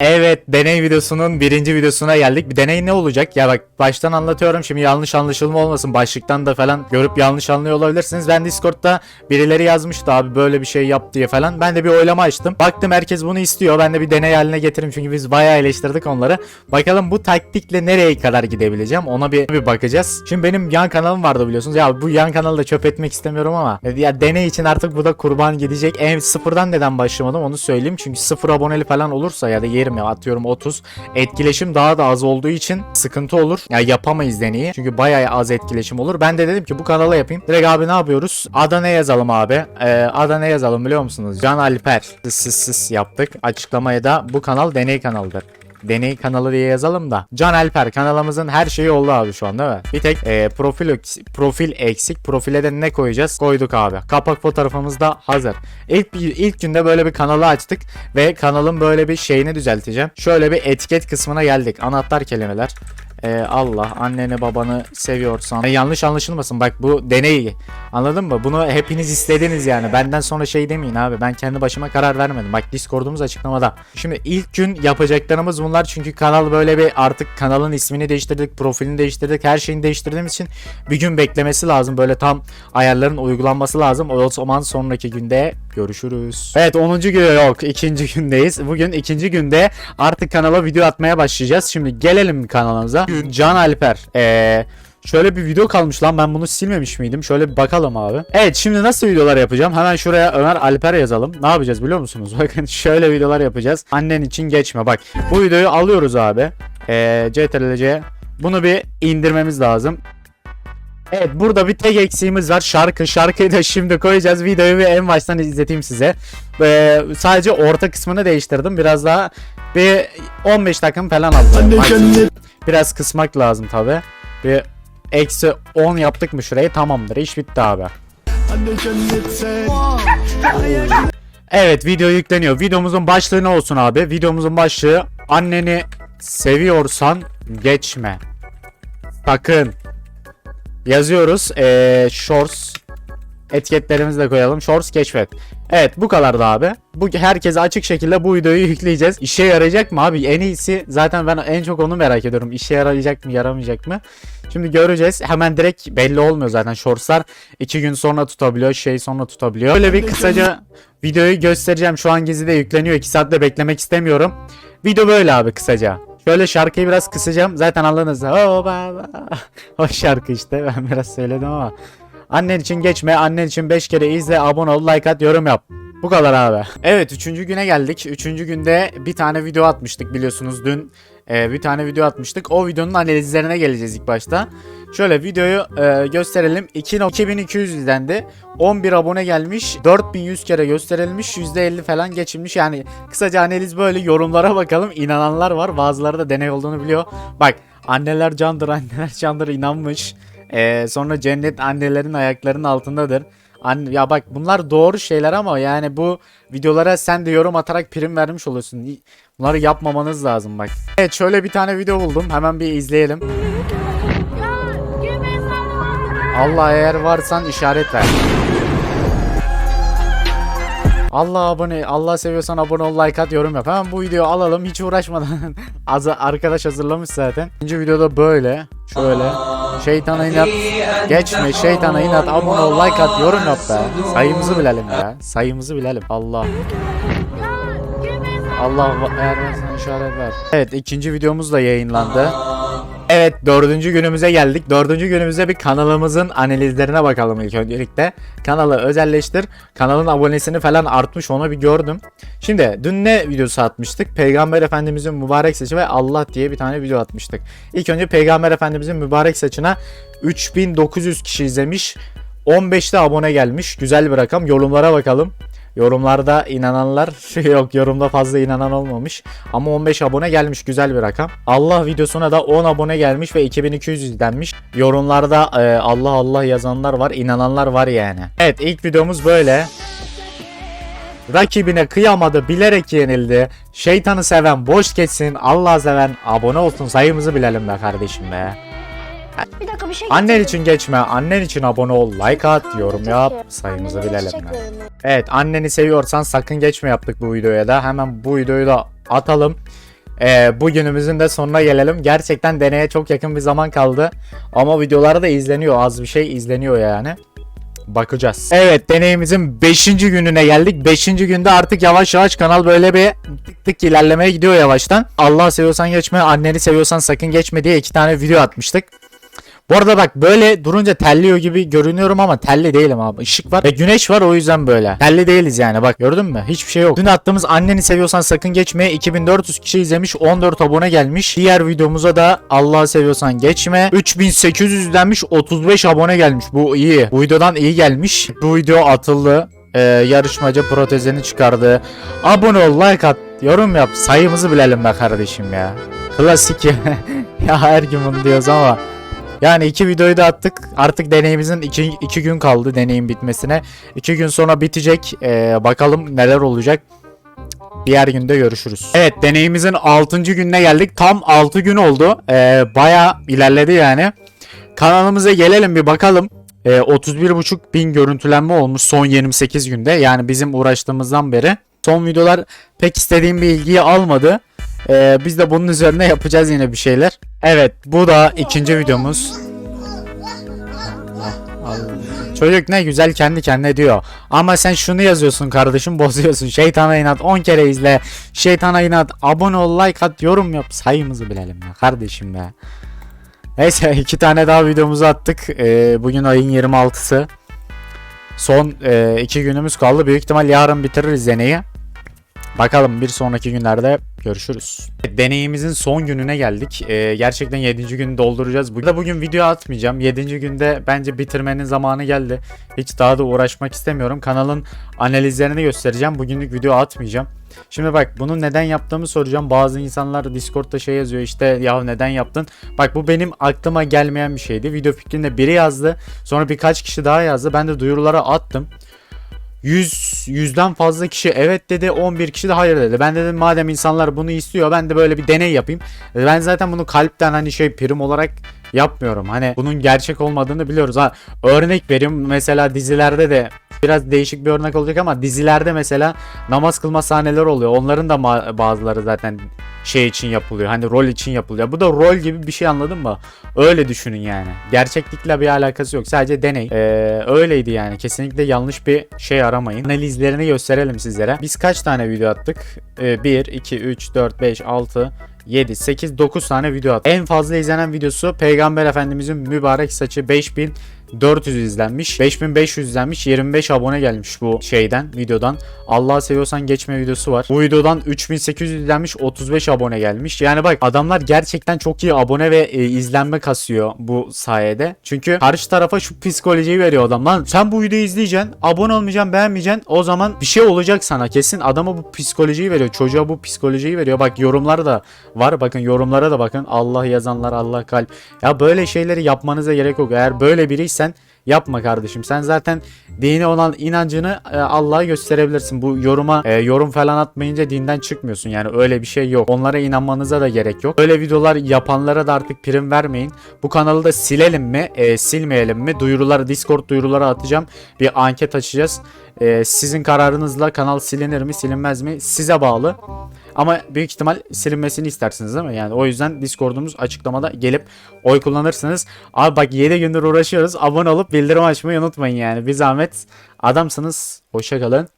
Evet deney videosunun birinci videosuna geldik. Bir deney ne olacak? Ya bak baştan anlatıyorum şimdi yanlış anlaşılma olmasın. Başlıktan da falan görüp yanlış anlıyor olabilirsiniz. Ben Discord'da birileri yazmıştı abi böyle bir şey yap diye falan. Ben de bir oylama açtım. Baktım herkes bunu istiyor. Ben de bir deney haline getireyim çünkü biz bayağı eleştirdik onları. Bakalım bu taktikle nereye kadar gidebileceğim ona bir, bir bakacağız. Şimdi benim yan kanalım vardı biliyorsunuz. Ya bu yan kanalı da çöp etmek istemiyorum ama ya deney için artık bu da kurban gidecek. En sıfırdan neden başlamadım onu söyleyeyim. Çünkü sıfır aboneli falan olursa ya da yerim ya atıyorum 30 etkileşim daha da az olduğu için sıkıntı olur. Ya yapamayız deneyi. Çünkü bayağı az etkileşim olur. Ben de dedim ki bu kanala yapayım. Direkt abi ne yapıyoruz? Ada ne yazalım abi? Ee, ada ne yazalım biliyor musunuz? Can Alper. Sis sis yaptık. Açıklamaya da bu kanal deney kanalıdır deney kanalı diye yazalım da. Can Alper kanalımızın her şeyi oldu abi şu an değil mi? Bir tek e, profil profil eksik. Profile de ne koyacağız? Koyduk abi. Kapak fotoğrafımız da hazır. İlk ilk günde böyle bir kanalı açtık ve kanalın böyle bir şeyini düzelteceğim. Şöyle bir etiket kısmına geldik. Anahtar kelimeler. E, Allah anneni babanı seviyorsan. E, yanlış anlaşılmasın. Bak bu deney. Anladın mı? Bunu hepiniz istediniz yani. Benden sonra şey demeyin abi. Ben kendi başıma karar vermedim. Bak discordumuz açıklamada. Şimdi ilk gün yapacaklarımız bunlar. Çünkü kanal böyle bir artık kanalın ismini değiştirdik profilini değiştirdik her şeyini değiştirdiğimiz için bir gün beklemesi lazım. Böyle tam ayarların uygulanması lazım. O zaman sonraki günde görüşürüz evet 10. gün yok ikinci gündeyiz bugün ikinci günde artık kanala video atmaya başlayacağız şimdi gelelim kanalımıza Can Alper eee Şöyle bir video kalmış lan ben bunu silmemiş miydim? Şöyle bir bakalım abi. Evet şimdi nasıl videolar yapacağım? Hemen şuraya Ömer Alper yazalım. Ne yapacağız biliyor musunuz? Bakın şöyle videolar yapacağız. Annen için geçme bak. Bu videoyu alıyoruz abi. Ee, CTRL-C. Bunu bir indirmemiz lazım. Evet burada bir tek eksiğimiz var. Şarkı. Şarkıyı da şimdi koyacağız. Videoyu bir en baştan izleteyim size. Ee, sadece orta kısmını değiştirdim. Biraz daha bir 15 dakika falan aldı. Biraz kısmak lazım tabi. Bir eksi 10 yaptık mı şurayı tamamdır. İş bitti abi. Evet video yükleniyor. Videomuzun başlığı ne olsun abi? Videomuzun başlığı anneni seviyorsan geçme. Sakın. Yazıyoruz. Ee, shorts etiketlerimizi de koyalım. Shorts keşfet. Evet bu kadardı abi. Bu herkese açık şekilde bu videoyu yükleyeceğiz. İşe yarayacak mı abi? En iyisi zaten ben en çok onu merak ediyorum. İşe yarayacak mı, yaramayacak mı? Şimdi göreceğiz. Hemen direkt belli olmuyor zaten shortslar. 2 gün sonra tutabiliyor, şey sonra tutabiliyor. Böyle bir kısaca videoyu göstereceğim. Şu an gizlide yükleniyor. 2 saatte beklemek istemiyorum. Video böyle abi kısaca. Şöyle şarkıyı biraz kısacağım. Zaten anladınız. Oh baba. O şarkı işte. Ben biraz söyledim ama. Annen için geçme. Annen için 5 kere izle, abone ol, like at, yorum yap. Bu kadar abi. Evet 3. güne geldik. 3. günde bir tane video atmıştık biliyorsunuz dün. E, bir tane video atmıştık. O videonun analizlerine geleceğiz ilk başta. Şöyle videoyu e, gösterelim. 2 2200 izlendi. 11 abone gelmiş. 4100 kere gösterilmiş. %50 falan geçilmiş. Yani kısaca analiz böyle yorumlara bakalım. İnananlar var. Bazıları da deney olduğunu biliyor. Bak anneler candır anneler candır inanmış. Ee, sonra cennet annelerin ayaklarının altındadır. Anne, ya bak bunlar doğru şeyler ama yani bu videolara sen de yorum atarak prim vermiş oluyorsun. Bunları yapmamanız lazım bak. Evet şöyle bir tane video buldum. Hemen bir izleyelim. Allah eğer varsan işaret ver. Allah abone, Allah seviyorsan abone ol, like at, yorum yap. Hemen bu videoyu alalım hiç uğraşmadan. Az arkadaş hazırlamış zaten. İkinci videoda böyle, şöyle. Şeytana inat, geçme şeytana inat, abone ol, like at, yorum yap be. Sayımızı bilelim ya. Sayımızı bilelim. Allah. Allah eğer varsan işaret ver. Evet ikinci videomuz da yayınlandı. Evet dördüncü günümüze geldik. Dördüncü günümüzde bir kanalımızın analizlerine bakalım ilk öncelikle. Kanalı özelleştir. Kanalın abonesini falan artmış onu bir gördüm. Şimdi dün ne videosu atmıştık? Peygamber Efendimizin mübarek saçı ve Allah diye bir tane video atmıştık. İlk önce Peygamber Efendimizin mübarek saçına 3900 kişi izlemiş. 15'te abone gelmiş. Güzel bir rakam. Yorumlara bakalım. Yorumlarda inananlar yok yorumda fazla inanan olmamış ama 15 abone gelmiş güzel bir rakam. Allah videosuna da 10 abone gelmiş ve 2200 izlenmiş. Yorumlarda e, Allah Allah yazanlar var inananlar var yani. Evet ilk videomuz böyle. Rakibine kıyamadı bilerek yenildi. Şeytanı seven boş geçsin Allah seven abone olsun sayımızı bilelim be kardeşim be. Bir dakika bir şey Annen için geçme annen için abone ol like at yorum yap sayımızı bilelim çiçek. Evet anneni seviyorsan sakın geçme yaptık bu videoya da. Hemen bu videoyu da atalım. Ee, bugünümüzün de sonuna gelelim. Gerçekten deneye çok yakın bir zaman kaldı. Ama videoları da izleniyor. Az bir şey izleniyor yani. Bakacağız. Evet deneyimizin 5. gününe geldik. 5. günde artık yavaş yavaş kanal böyle bir tık tık ilerlemeye gidiyor yavaştan. Allah seviyorsan geçme, anneni seviyorsan sakın geçme diye iki tane video atmıştık. Bu arada bak böyle durunca terliyor gibi görünüyorum ama telli değilim abi. Işık var ve güneş var o yüzden böyle. Telli değiliz yani bak gördün mü? Hiçbir şey yok. Dün attığımız anneni seviyorsan sakın geçme. 2400 kişi izlemiş 14 abone gelmiş. Diğer videomuza da Allah'ı seviyorsan geçme. 3800 izlenmiş 35 abone gelmiş. Bu iyi. Bu videodan iyi gelmiş. Bu video atıldı. Ee, yarışmacı protezini çıkardı. Abone ol, like at, yorum yap. Sayımızı bilelim be kardeşim ya. Klasik ya. ya her gün bunu diyoruz ama. Yani iki videoyu da attık. Artık deneyimizin iki, iki gün kaldı deneyim bitmesine. İki gün sonra bitecek. Ee, bakalım neler olacak. Diğer günde görüşürüz. Evet deneyimizin 6. gününe geldik. Tam 6 gün oldu. Ee, Baya ilerledi yani. Kanalımıza gelelim bir bakalım. Ee, 31.5 bin görüntülenme olmuş son 28 günde. Yani bizim uğraştığımızdan beri. Son videolar pek istediğim bir ilgiyi almadı. Ee, biz de bunun üzerine yapacağız yine bir şeyler. Evet bu da ikinci videomuz. Çocuk ne güzel kendi kendine diyor. Ama sen şunu yazıyorsun kardeşim bozuyorsun. Şeytana inat 10 kere izle. Şeytana inat abone ol like at yorum yap. Sayımızı bilelim ya kardeşim be. Neyse iki tane daha videomuzu attık. Ee, bugün ayın 26'sı. Son e, iki günümüz kaldı. Büyük ihtimal yarın bitiririz deneyi. Bakalım bir sonraki günlerde görüşürüz. Deneyimizin son gününe geldik. Ee, gerçekten 7. günü dolduracağız. Burada bugün video atmayacağım. 7. günde bence bitirmenin zamanı geldi. Hiç daha da uğraşmak istemiyorum. Kanalın analizlerini göstereceğim. Bugünlük video atmayacağım. Şimdi bak bunu neden yaptığımı soracağım. Bazı insanlar Discord'da şey yazıyor işte ya neden yaptın? Bak bu benim aklıma gelmeyen bir şeydi. Video fikrinde biri yazdı. Sonra birkaç kişi daha yazdı. Ben de duyurulara attım. 100 yüzden fazla kişi evet dedi 11 kişi de hayır dedi. Ben dedim madem insanlar bunu istiyor ben de böyle bir deney yapayım. E, Ben zaten bunu kalpten hani şey prim olarak yapmıyorum. Hani bunun gerçek olmadığını biliyoruz. Ha örnek vereyim mesela dizilerde de biraz değişik bir örnek olacak ama dizilerde mesela namaz kılma sahneleri oluyor. Onların da bazıları zaten şey için yapılıyor. Hani rol için yapılıyor. Bu da rol gibi bir şey anladın mı? Öyle düşünün yani. Gerçeklikle bir alakası yok. Sadece deney. Ee, öyleydi yani. Kesinlikle yanlış bir şey aramayın. Analizlerini gösterelim sizlere. Biz kaç tane video attık? Ee, 1, 2, 3, 4, 5, 6, 7, 8, 9 tane video attık. En fazla izlenen videosu Peygamber Efendimizin mübarek saçı 5000 400 izlenmiş. 5500 izlenmiş. 25 abone gelmiş bu şeyden, videodan. Allah'ı seviyorsan geçme videosu var. Bu videodan 3800 izlenmiş. 35 abone gelmiş. Yani bak adamlar gerçekten çok iyi abone ve e, izlenme kasıyor bu sayede. Çünkü karşı tarafa şu psikolojiyi veriyor adam. Lan sen bu videoyu izleyeceksin. Abone olmayacaksın, beğenmeyeceksin. O zaman bir şey olacak sana. Kesin adama bu psikolojiyi veriyor. Çocuğa bu psikolojiyi veriyor. Bak yorumlar da var. Bakın yorumlara da bakın. Allah yazanlar Allah kalp. Ya böyle şeyleri yapmanıza gerek yok. Eğer böyle biriysen yapma kardeşim. Sen zaten dine olan inancını e, Allah'a gösterebilirsin. Bu yoruma e, yorum falan atmayınca dinden çıkmıyorsun. Yani öyle bir şey yok. Onlara inanmanıza da gerek yok. Öyle videolar yapanlara da artık prim vermeyin. Bu kanalı da silelim mi? e, silmeyelim mi? Duyuruları Discord duyuruları atacağım. Bir anket açacağız. E, sizin kararınızla kanal silinir mi silinmez mi? Size bağlı. Ama büyük ihtimal silinmesini istersiniz değil mi? Yani o yüzden Discord'umuz açıklamada gelip oy kullanırsınız. Abi bak 7 gündür uğraşıyoruz. Abone olup bildirim açmayı unutmayın yani. Bir zahmet adamsınız. Hoşça kalın.